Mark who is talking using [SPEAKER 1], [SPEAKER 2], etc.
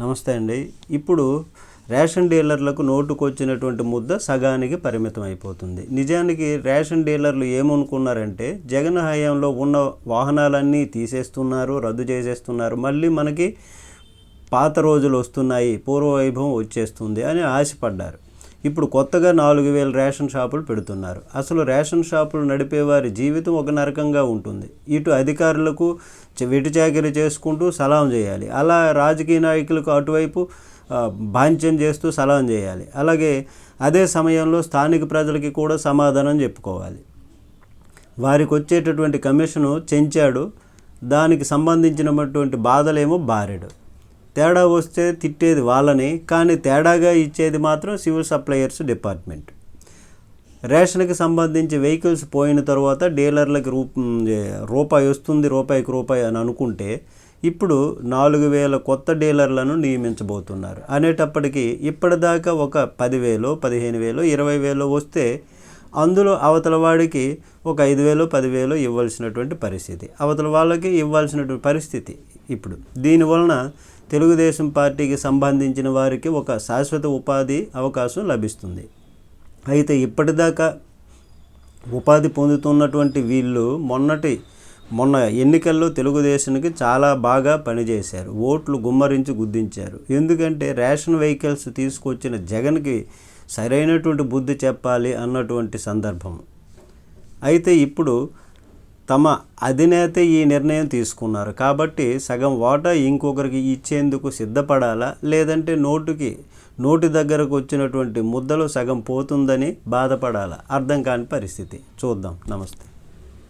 [SPEAKER 1] నమస్తే అండి. ఇప్పుడు రేషన్ డీలర్లకు నోటుకు వచ్చినటువంటి ముద్ద సగానికి పరిమితం అయిపోతుంది నిజానికి రేషన్ డీలర్లు ఏమనుకున్నారంటే జగన్ హయాంలో ఉన్న వాహనాలన్నీ తీసేస్తున్నారు రద్దు చేసేస్తున్నారు. మళ్ళీ మనకి పాత రోజులు వస్తున్నాయి పూర్వ వైభవం వచ్చేస్తుంది అని ఆశపడ్డారు. ఇప్పుడు కొత్తగా నాలుగు వేల రేషన్ షాపులు పెడుతున్నారు. అసలు రేషన్ షాపులు నడిపేవారి జీవితం ఒక నరకంగా ఉంటుంది. ఇటు అధికారులకు చ- వెటిచాకిరి చేసుకుంటూ సలాం చేయాలి. అలా రాజకీయ నాయకులకు అటువైపు బాంఛ్యం చేస్తూ సలాం చేయాలి. అలాగే అదే సమయంలో స్థానిక ప్రజలకి కూడా సమాధానం చెప్పుకోవాలి. వారికి వచ్చేటటువంటి కమిషను చెంచాడు. దానికి సంబంధించినటువంటి బాధలేమో బారెడు. తేడా వస్తే తిట్టేది వాళ్ళని కానీ తేడాగా ఇచ్చేది మాత్రం సివిల్ సప్లయర్స్ డిపార్ట్మెంట్. రేషన్కి సంబంధించి వెహికల్స్ పోయిన తర్వాత డీలర్లకి రూ రూపాయి వస్తుంది రూపాయికి రూపాయి అని అనుకుంటే ఇప్పుడు నాలుగు వేల కొత్త డీలర్లను నియమించబోతున్నారు. అనేటప్పటికీ ఇప్పటిదాకా ఒక పదివేలు పదిహేను వేలు ఇరవై వేలు వస్తే అందులో అవతల వాడికి ఒక ఐదు వేలు పదివేలు ఇవ్వాల్సినటువంటి పరిస్థితి. అవతల వాళ్ళకి ఇవ్వాల్సినటువంటి పరిస్థితి. ఇప్పుడు. దీనివలన తెలుగుదేశం పార్టీకి సంబంధించిన వారికి ఒక శాశ్వత ఉపాధి అవకాశం లభిస్తుంది. అయితే ఇప్పటిదాకా ఉపాధి పొందుతున్నటువంటి వీళ్ళు మొన్నటి మొన్న ఎన్నికల్లో తెలుగుదేశానికి చాలా బాగా పనిచేశారు. ఓట్లు గుమ్మరించి గుద్దించారు. ఎందుకంటే రేషన్ వెహికల్స్ తీసుకొచ్చిన జగన్కి సరైనటువంటి బుద్ధి చెప్పాలి అన్నటువంటి సందర్భం. అయితే ఇప్పుడు తమ అధినేత ఈ నిర్ణయం తీసుకున్నారు. కాబట్టి సగం వాటా ఇంకొకరికి ఇచ్చేందుకు సిద్ధపడాలా? లేదంటే నోటుకి నోటి దగ్గరకు వచ్చినటువంటి ముద్దలో సగం పోతుందని బాధపడాలా? అర్థం కాని పరిస్థితి. చూద్దాం. నమస్తే.